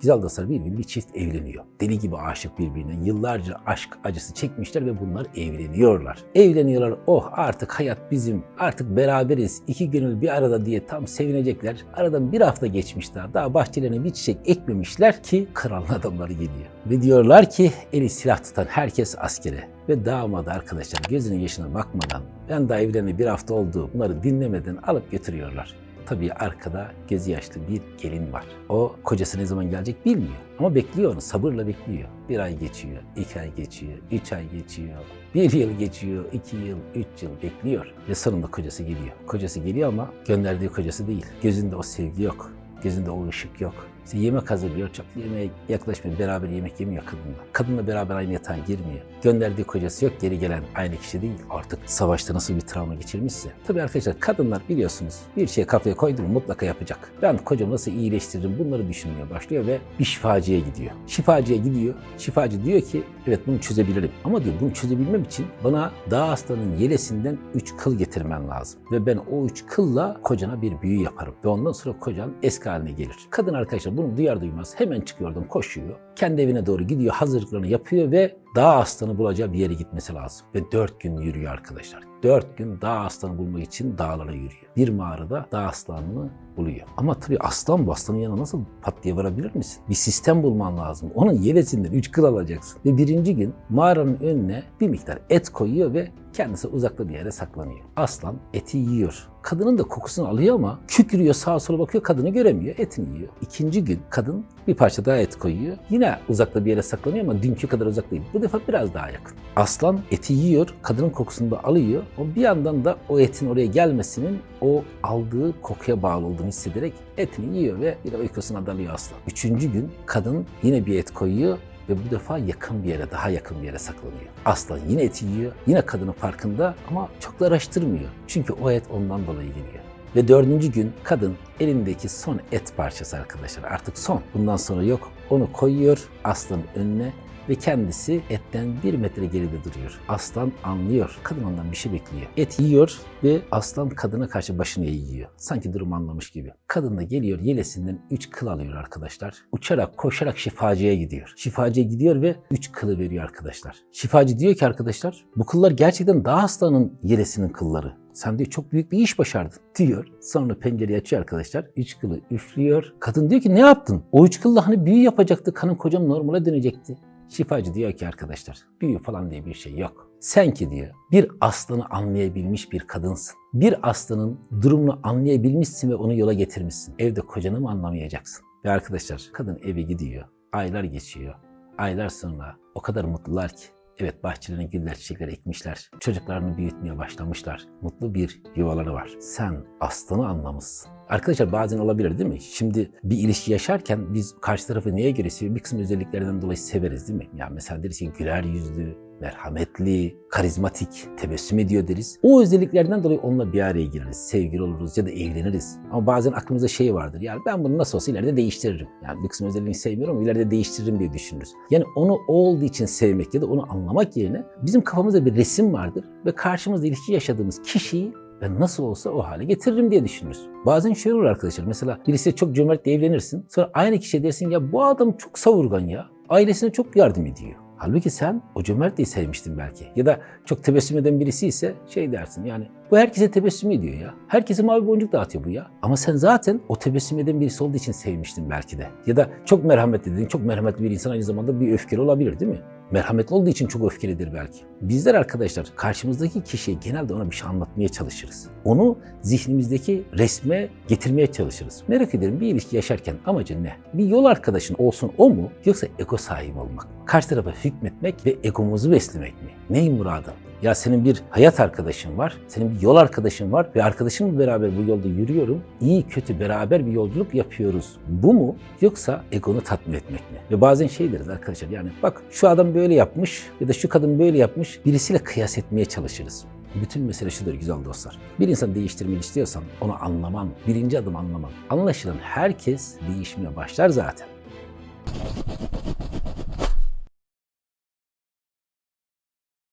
Güzel dostlar bir bir çift evleniyor. Deli gibi aşık birbirine. Yıllarca aşk acısı çekmişler ve bunlar evleniyorlar. Evleniyorlar. Oh artık hayat bizim. Artık beraberiz. İki gönül bir arada diye tam sevinecekler. Aradan bir hafta geçmiş daha. Daha bahçelerine bir çiçek ekmemişler ki kralın adamları geliyor. Ve diyorlar ki eli silah tutan herkes askere. Ve damadı arkadaşlar gözünün yaşına bakmadan ben daha evleneli bir hafta oldu bunları dinlemeden alıp götürüyorlar. Tabii arkada gözü yaşlı bir gelin var. O kocası ne zaman gelecek bilmiyor. Ama bekliyor onu, sabırla bekliyor. Bir ay geçiyor, iki ay geçiyor, üç ay geçiyor. Bir yıl geçiyor, iki yıl, üç yıl bekliyor. Ve sonunda kocası geliyor. Kocası geliyor ama gönderdiği kocası değil. Gözünde o sevgi yok. Gözünde o ışık yok. İşte yemek hazırlıyor, çok yemeğe yaklaşmıyor. Beraber yemek yemiyor kadınla. Kadınla beraber aynı yatağa girmiyor. Gönderdiği kocası yok, geri gelen aynı kişi değil. Artık savaşta nasıl bir travma geçirmişse. Tabii arkadaşlar kadınlar biliyorsunuz bir şey kafaya koydu mu mutlaka yapacak. Ben kocamı nasıl iyileştiririm bunları düşünmeye başlıyor ve bir şifacıya gidiyor. Şifacıya gidiyor. Şifacı diyor ki evet bunu çözebilirim. Ama diyor bunu çözebilmem için bana dağ aslanın yelesinden üç kıl getirmen lazım. Ve ben o üç kılla kocana bir büyü yaparım. Ve ondan sonra kocan eski haline gelir. Kadın arkadaşlar bunu duyar duymaz hemen çıkıyordum koşuyor. Kendi evine doğru gidiyor hazırlıklarını yapıyor ve dağ aslanı bulacağı bir yere gitmesi lazım. Ve dört gün yürüyor arkadaşlar. Dört gün dağ aslanı bulmak için dağlara yürüyor. Bir mağarada dağ aslanını buluyor. Ama tabii aslan bu aslanın yanına nasıl pat diye varabilir misin? Bir sistem bulman lazım. Onun yelesinden üç kıl alacaksın. Ve birinci gün mağaranın önüne bir miktar et koyuyor ve kendisi uzakta bir yere saklanıyor. Aslan eti yiyor. Kadının da kokusunu alıyor ama kükrüyor sağa sola bakıyor kadını göremiyor etini yiyor. İkinci gün kadın bir parça daha et koyuyor. Yine uzakta bir yere saklanıyor ama dünkü kadar uzak değil. Bu defa biraz daha yakın. Aslan eti yiyor, kadının kokusunu da alıyor. O bir yandan da o etin oraya gelmesinin o aldığı kokuya bağlı olduğunu hissederek etini yiyor ve de uykusuna dalıyor aslan. Üçüncü gün kadın yine bir et koyuyor ve bu defa yakın bir yere, daha yakın bir yere saklanıyor. Aslan yine eti yiyor, yine kadının farkında ama çok da araştırmıyor. Çünkü o et ondan dolayı geliyor. Ve dördüncü gün kadın elindeki son et parçası arkadaşlar artık son. Bundan sonra yok. Onu koyuyor aslanın önüne ve kendisi etten bir metre geride duruyor. Aslan anlıyor. Kadın ondan bir şey bekliyor. Et yiyor ve aslan kadına karşı başını eğiyor. Sanki durum anlamış gibi. Kadın da geliyor yelesinden üç kıl alıyor arkadaşlar. Uçarak koşarak şifacıya gidiyor. Şifacıya gidiyor ve üç kılı veriyor arkadaşlar. Şifacı diyor ki arkadaşlar bu kıllar gerçekten daha aslanın yelesinin kılları. Sen diyor çok büyük bir iş başardın diyor. Sonra pencereyi açıyor arkadaşlar. Üç kılı üflüyor. Kadın diyor ki ne yaptın? O üç kılla hani büyü yapacaktı. Kanın kocam normale dönecekti. Şifacı diyor ki arkadaşlar büyü falan diye bir şey yok. Sen ki diyor bir aslanı anlayabilmiş bir kadınsın. Bir aslanın durumunu anlayabilmişsin ve onu yola getirmişsin. Evde kocanı mı anlamayacaksın? Ve arkadaşlar kadın eve gidiyor. Aylar geçiyor. Aylar sonra o kadar mutlular ki Evet bahçelerine güller çiçekler ekmişler. Çocuklarını büyütmeye başlamışlar. Mutlu bir yuvaları var. Sen aslanı anlamışsın. Arkadaşlar bazen olabilir değil mi? Şimdi bir ilişki yaşarken biz karşı tarafı neye göre seviyoruz? Bir kısım özelliklerinden dolayı severiz değil mi? Ya mesela deriz ki güler yüzlü, merhametli, karizmatik, tebessüm ediyor deriz. O özelliklerden dolayı onunla bir araya gireriz. Sevgili oluruz ya da evleniriz. Ama bazen aklımızda şey vardır. Yani ben bunu nasıl olsa ileride değiştiririm. Yani bir kısım özelliğini sevmiyorum ama ileride değiştiririm diye düşünürüz. Yani onu olduğu için sevmek ya da onu anlamak yerine bizim kafamızda bir resim vardır ve karşımızda ilişki yaşadığımız kişiyi ben nasıl olsa o hale getiririm diye düşünürüz. Bazen şöyle olur arkadaşlar. Mesela birisiyle çok cömertle evlenirsin. Sonra aynı kişiye dersin ya bu adam çok savurgan ya. Ailesine çok yardım ediyor. Halbuki sen o cömertliği sevmiştin belki. Ya da çok tebessüm eden birisi ise şey dersin yani bu herkese tebessüm ediyor ya. Herkese mavi boncuk dağıtıyor bu ya. Ama sen zaten o tebessüm eden birisi olduğu için sevmiştin belki de. Ya da çok merhametli dedin. Çok merhametli bir insan aynı zamanda bir öfkeli olabilir değil mi? Merhametli olduğu için çok öfkelidir belki. Bizler arkadaşlar karşımızdaki kişiye genelde ona bir şey anlatmaya çalışırız. Onu zihnimizdeki resme getirmeye çalışırız. Merak ederim bir ilişki yaşarken amacın ne? Bir yol arkadaşın olsun o mu yoksa ego sahibi olmak? Karşı tarafa hükmetmek ve egomuzu beslemek mi? Neyin muradın? Ya senin bir hayat arkadaşın var, senin bir yol arkadaşın var ve arkadaşımla beraber bu yolda yürüyorum. İyi kötü beraber bir yolculuk yapıyoruz. Bu mu yoksa egonu tatmin etmek mi? Ve bazen şey deriz arkadaşlar yani bak şu adam böyle yapmış ya da şu kadın böyle yapmış birisiyle kıyas etmeye çalışırız. Bütün mesele şudur güzel dostlar. Bir insan değiştirmek istiyorsan onu anlaman, birinci adım anlaman. Anlaşılan herkes değişmeye başlar zaten.